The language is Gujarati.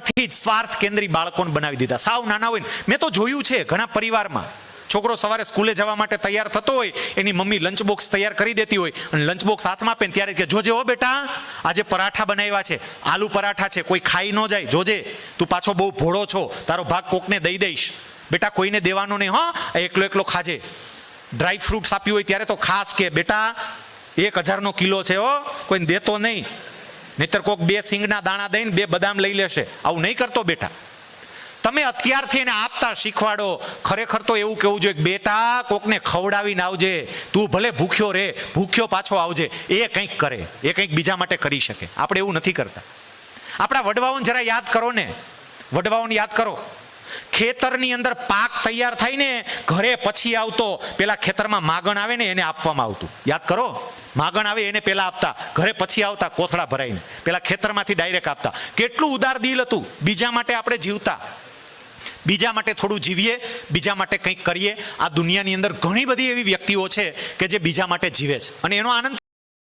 થી જ સ્વાર્થ કેન્દ્રી બાળકોને બનાવી દીધા. સાવ નાના હોય મેં તો જોયું છે ઘણા પરિવારમાં. છોકરો સવારે સ્કૂલે જવા માટે તૈયાર થતો હોય, એની મમ્મી લંચ બોક્સ તૈયાર કરી દેતી હોય અને લંચ બોક્સ હાથમાં આપે ત્યારે કે જોજે હો બેટા, આજે પરાઠા બનાવ્યા છે, આલુ પરાઠા છે, કોઈ ખાઈ ન જાય. જોજે, તું પાછો બહુ ભોળો છો, તારો ભાગ કોકને દઈ દઈશ. બેટા, કોઈને દેવાનો નહીં, હો એકલો એકલો ખાજે. ડ્રાય ફ્રૂટ્સ આપ્યું હોય ત્યારે તો ખાસ કે, બેટા, એક હજારનો કિલો છે, હો, કોઈને દેતો નહીં. નહીતર કોક બે સિંગના દાણા દઈને બે બદામ લઈ લેશે. આવું નહીં કરતો બેટા. તમે અત્યારથી એને આપતા શીખવાડો. ખરેખર તો એવું કહેવું જોઈએ બેટા, કોકને ખવડાવીને આવજે. તું ભલે ભૂખ્યો રે, ભૂખ્યો પાછો આવજે. એ કંઈક કરે. એ કંઈક બીજા માટે કરી શકે. આપણે એવું નથી કરતા. આપણા વડવાઓને જરા યાદ કરો ને. વડવાઓને યાદ કરો. ખેતરની અંદર પાક તૈયાર થાય ને, ઘરે પછી આવતો પેલા ખેતરમાં માગણ આવે ને, એને આપવામાં આવતું. યાદ કરો? માગણ આવે એને પેલા આપતા. ઘરે પછી આવતા, કોથળા ભરાઈને. પેલા ખેતરમાંથી ડાયરેક્ટ આપતા. કેટલું ઉદાર દિલ હતું. બીજા માટે આપણે જીવતા. બીજા માટે થોડું જીવીએ, બીજા માટે કંઈક કરીએ. આ દુનિયાની અંદર ઘણી બધી એવી વ્યક્તિઓ છે કે જે બીજા માટે જીવે છે. અને એનો આનંદ